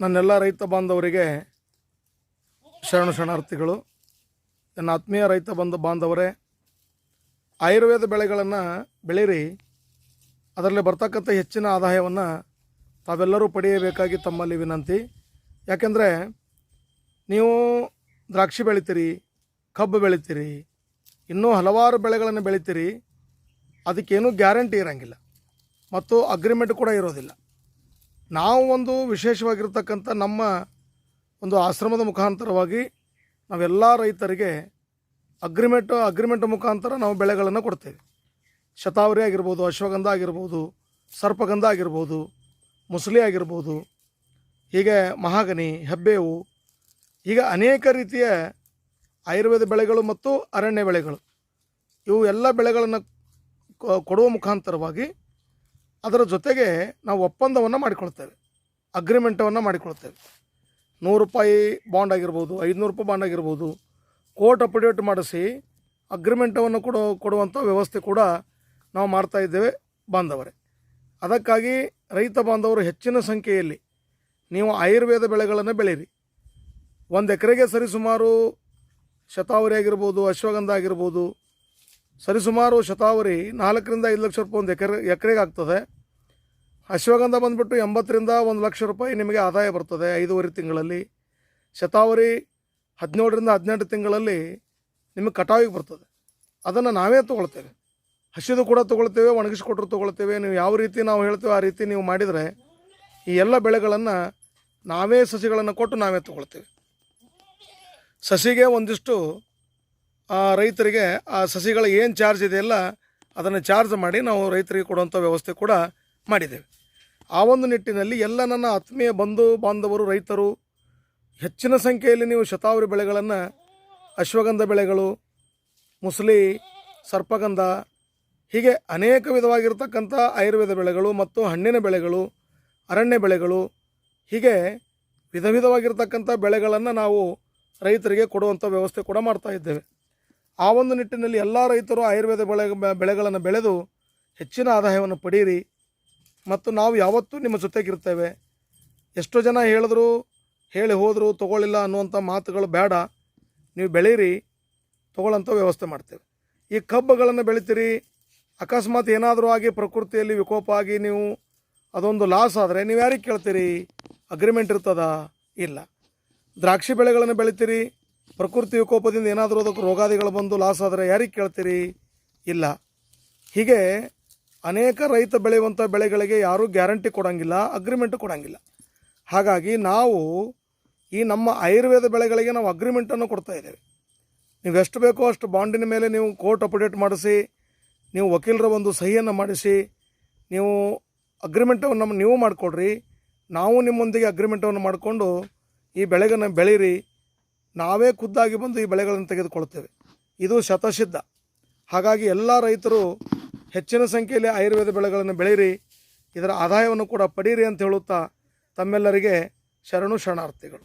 ನನ್ನೆಲ್ಲ ರೈತ ಬಾಂಧವರಿಗೆ ಶರಣು ಶರಣಾರ್ಥಿಗಳು, ನನ್ನ ಆತ್ಮೀಯ ರೈತ ಬಂಧ ಬಾಂಧವರೇ, ಆಯುರ್ವೇದ ಬೆಳೆಗಳನ್ನು ಬೆಳೀರಿ. ಅದರಲ್ಲಿ ಬರ್ತಕ್ಕಂಥ ಹೆಚ್ಚಿನ ಆದಾಯವನ್ನು ತಾವೆಲ್ಲರೂ ಪಡೆಯಬೇಕಾಗಿ ತಮ್ಮಲ್ಲಿ ವಿನಂತಿ. ಯಾಕೆಂದರೆ ನೀವು ದ್ರಾಕ್ಷಿ ಬೆಳಿತೀರಿ, ಕಬ್ಬು ಬೆಳಿತೀರಿ, ಇನ್ನೂ ಹಲವಾರು ಬೆಳೆಗಳನ್ನು ಬೆಳಿತೀರಿ, ಅದಕ್ಕೇನೂ ಗ್ಯಾರಂಟಿ ಇರೋಂಗಿಲ್ಲ. ಮತ್ತು ಅಗ್ರಿಮೆಂಟ್ ಕೂಡ ಇರೋದಿಲ್ಲ. ನಾವು ಒಂದು ವಿಶೇಷವಾಗಿರ್ತಕ್ಕಂಥ ನಮ್ಮ ಒಂದು ಆಶ್ರಮದ ಮುಖಾಂತರವಾಗಿ ನಾವೆಲ್ಲ ರೈತರಿಗೆ ಅಗ್ರಿಮೆಂಟ್ ಅಗ್ರಿಮೆಂಟ್ ಮುಖಾಂತರ ನಾವು ಬೆಳೆಗಳನ್ನು ಕೊಡ್ತೇವೆ. ಶತಾವರಿ ಆಗಿರ್ಬೋದು, ಅಶ್ವಗಂಧ ಆಗಿರ್ಬೋದು, ಸರ್ಪಗಂಧ ಆಗಿರ್ಬೋದು, ಮುಸಲಿ ಆಗಿರ್ಬೋದು, ಹೀಗೆ ಮಹಾಗನಿ ಹೆಬ್ಬೇವು ಈಗ ಅನೇಕ ರೀತಿಯ ಆಯುರ್ವೇದ ಬೆಳೆಗಳು ಮತ್ತು ಅರಣ್ಯ ಬೆಳೆಗಳು. ಇವು ಎಲ್ಲ ಬೆಳೆಗಳನ್ನು ಕೊಡುವ ಮುಖಾಂತರವಾಗಿ ಅದರ ಜೊತೆಗೆ ನಾವು ಒಪ್ಪಂದವನ್ನು ಮಾಡಿಕೊಳ್ತೇವೆ. ಅಗ್ರಿಮೆಂಟವನ್ನು ಮಾಡಿಕೊಳ್ತೇವೆ. ನೂರು ರೂಪಾಯಿ ಬಾಂಡ್ ಆಗಿರ್ಬೋದು, ಐದುನೂರು ರೂಪಾಯಿ ಬಾಂಡ್ ಆಗಿರ್ಬೋದು, ಕೋರ್ಟ್ ಅಪ್ಡೇಟ್ ಮಾಡಿಸಿ ಅಗ್ರಿಮೆಂಟವನ್ನು ಕೊಡೋ ಕೊಡುವಂಥ ವ್ಯವಸ್ಥೆ ಕೂಡ ನಾವು ಮಾಡ್ತಾ ಇದ್ದೇವೆ ಬಾಂಧವರೇ. ಅದಕ್ಕಾಗಿ ರೈತ ಬಾಂಧವರು ಹೆಚ್ಚಿನ ಸಂಖ್ಯೆಯಲ್ಲಿ ನೀವು ಆಯುರ್ವೇದ ಬೆಳೆಗಳನ್ನು ಬೆಳೀರಿ. ಒಂದು ಎಕರೆಗೆ ಸರಿಸುಮಾರು ಶತಾವರಿ ಆಗಿರ್ಬೋದು, ಅಶ್ವಗಂಧ ಆಗಿರ್ಬೋದು, ಸರಿಸುಮಾರು ಶತಾವರಿ ನಾಲ್ಕರಿಂದ ಐದು ಲಕ್ಷ ರೂಪಾಯಿ ಒಂದು ಎಕರೆ, ಎಕರೆಗೆ ಆಗ್ತದೆ. ಅಶ್ವಗಂಧ ಬಂದುಬಿಟ್ಟು ಎಂಬತ್ತರಿಂದ ಒಂದು ಲಕ್ಷ ರೂಪಾಯಿ ನಿಮಗೆ ಆದಾಯ ಬರ್ತದೆ ಐದೂವರೆ ತಿಂಗಳಲ್ಲಿ. ಶತಾವರಿ ಹದಿನೇಳರಿಂದ ಹದಿನೆಂಟು ತಿಂಗಳಲ್ಲಿ ನಿಮಗೆ ಕಟಾವಿಗೆ ಬರ್ತದೆ. ಅದನ್ನು ನಾವೇ ತೊಗೊಳ್ತೇವೆ. ಹಸಿದು ಕೂಡ ತೊಗೊಳ್ತೇವೆ, ಒಣಗಿಸ್ಕೊಟ್ರು ತೊಗೊಳ್ತೇವೆ. ನೀವು ಯಾವ ರೀತಿ ನಾವು ಹೇಳ್ತೇವೆ ಆ ರೀತಿ ನೀವು ಮಾಡಿದರೆ ಈ ಎಲ್ಲ ಬೆಳೆಗಳನ್ನು ನಾವೇ ಸಸಿಗಳನ್ನು ಕೊಟ್ಟು ನಾವೇ ತೊಗೊಳ್ತೇವೆ. ಸಸಿಗೆ ಒಂದಿಷ್ಟು ರೈತರಿಗೆ ಆ ಸಸಿಗಳ ಏನು ಚಾರ್ಜ್ ಇದೆಯಲ್ಲ ಅದನ್ನು ಚಾರ್ಜ್ ಮಾಡಿ ನಾವು ರೈತರಿಗೆ ಕೊಡುವಂಥ ವ್ಯವಸ್ಥೆ ಕೂಡ ಮಾಡಿದ್ದೇವೆ. ಆ ಒಂದು ನಿಟ್ಟಿನಲ್ಲಿ ಎಲ್ಲ ನನ್ನ ಆತ್ಮೀಯ ಬಂಧು, ಬಾಂಧವರು, ರೈತರು, ಹೆಚ್ಚಿನ ಸಂಖ್ಯೆಯಲ್ಲಿ ನೀವು ಶತಾವರಿ ಬೆಳೆಗಳನ್ನು, ಅಶ್ವಗಂಧ ಬೆಳೆಗಳು, ಮುಸ್ಲಿ, ಸರ್ಪಗಂಧ, ಹೀಗೆ ಅನೇಕ ವಿಧವಾಗಿರ್ತಕ್ಕಂಥ ಆಯುರ್ವೇದ ಬೆಳೆಗಳು ಮತ್ತು ಹಣ್ಣಿನ ಬೆಳೆಗಳು, ಅರಣ್ಯ ಬೆಳೆಗಳು, ಹೀಗೆ ವಿಧ ವಿಧವಾಗಿರ್ತಕ್ಕಂಥ ಬೆಳೆಗಳನ್ನು ನಾವು ರೈತರಿಗೆ ಕೊಡುವಂಥ ವ್ಯವಸ್ಥೆ ಕೂಡ ಮಾಡ್ತಾ ಇದ್ದೇವೆ. ಆ ಒಂದು ನಿಟ್ಟಿನಲ್ಲಿ ಎಲ್ಲ ರೈತರು ಆಯುರ್ವೇದ ಬೆಳೆ ಬೆಳೆಗಳನ್ನು ಬೆಳೆದು ಹೆಚ್ಚಿನ ಆದಾಯವನ್ನು ಪಡೀರಿ. ಮತ್ತು ನಾವು ಯಾವತ್ತೂ ನಿಮ್ಮ ಜೊತೆಗಿರ್ತೇವೆ ಎಷ್ಟೋ ಜನ ಹೇಳಿದ್ರು, ಹೇಳಿ ಹೋದರು, ತೊಗೊಳ್ಳಿಲ್ಲ ಅನ್ನುವಂಥ ಮಾತುಗಳು ಬೇಡ. ನೀವು ಬೆಳೀರಿ, ತೊಗೊಳ್ಳೋಂಥ ವ್ಯವಸ್ಥೆ ಮಾಡ್ತೇವೆ. ಈ ಕಬ್ಬುಗಳನ್ನು ಬೆಳಿತೀರಿ, ಅಕಸ್ಮಾತ್ ಏನಾದರೂ ಆಗಿ ಪ್ರಕೃತಿಯಲ್ಲಿ ವಿಕೋಪ ಆಗಿ ನೀವು ಅದೊಂದು ಲಾಸ್ ಆದರೆ ನೀವು ಯಾರಿಗೆ ಕೇಳ್ತೀರಿ? ಅಗ್ರಿಮೆಂಟ್ ಇರ್ತದ? ಇಲ್ಲ. ದ್ರಾಕ್ಷಿ ಬೆಳೆಗಳನ್ನು ಬೆಳಿತೀರಿ, ಪ್ರಕೃತಿ ವಿಕೋಪದಿಂದ ಏನಾದರೂ ಅದಕ್ಕೆ ರೋಗಾದಿಗಳು ಬಂದು ಲಾಸ್ ಆದರೆ ಯಾರಿಗೆ ಕೇಳ್ತೀರಿ? ಇಲ್ಲ. ಹೀಗೆ ಅನೇಕ ರೈತ ಬೆಳೆಯುವಂಥ ಬೆಳೆಗಳಿಗೆ ಯಾರೂ ಗ್ಯಾರಂಟಿ ಕೊಡೋಂಗಿಲ್ಲ ಅಗ್ರಿಮೆಂಟ್ ಕೊಡೋಂಗಿಲ್ಲ. ಹಾಗಾಗಿ ನಾವು ಈ ನಮ್ಮ ಆಯುರ್ವೇದ ಬೆಳೆಗಳಿಗೆ ನಾವು ಅಗ್ರಿಮೆಂಟನ್ನು ಕೊಡ್ತಾ ಇದ್ದೇವೆ. ನೀವು ಎಷ್ಟು ಬೇಕೋ ಅಷ್ಟು ಬಾಂಡಿನ ಮೇಲೆ ನೀವು ಕೋರ್ಟ್ ಅಪ್ಡೇಟ್ ಮಾಡಿಸಿ, ನೀವು ವಕೀಲರ ಒಂದು ಸಹಿಯನ್ನು ಮಾಡಿಸಿ, ನೀವು ಅಗ್ರಿಮೆಂಟವನ್ನು ನೀವು ಮಾಡಿಕೊಡ್ರಿ. ನಾವು ನಿಮ್ಮೊಂದಿಗೆ ಅಗ್ರಿಮೆಂಟನ್ನು ಮಾಡಿಕೊಂಡು ಈ ಬೆಳೆಗಳನ್ನು ಬೆಳೀರಿ. ನಾವೇ ಖುದ್ದಾಗಿ ಬಂದು ಈ ಬೆಳೆಗಳನ್ನು ತೆಗೆದುಕೊಳ್ತೇವೆ. ಇದು ಶತಸಿದ್ಧ. ಹಾಗಾಗಿ ಎಲ್ಲ ರೈತರು ಹೆಚ್ಚಿನ ಸಂಖ್ಯೆಯಲ್ಲಿ ಆಯುರ್ವೇದ ಬೆಳೆಗಳನ್ನು ಬೆಳೀರಿ ಇದರ ಆದಾಯವನ್ನು ಕೂಡ ಪಡೀರಿ ಅಂತ ಹೇಳುತ್ತಾ ತಮ್ಮೆಲ್ಲರಿಗೆ ಶರಣು ಶರಣಾರ್ಥಿಗಳು.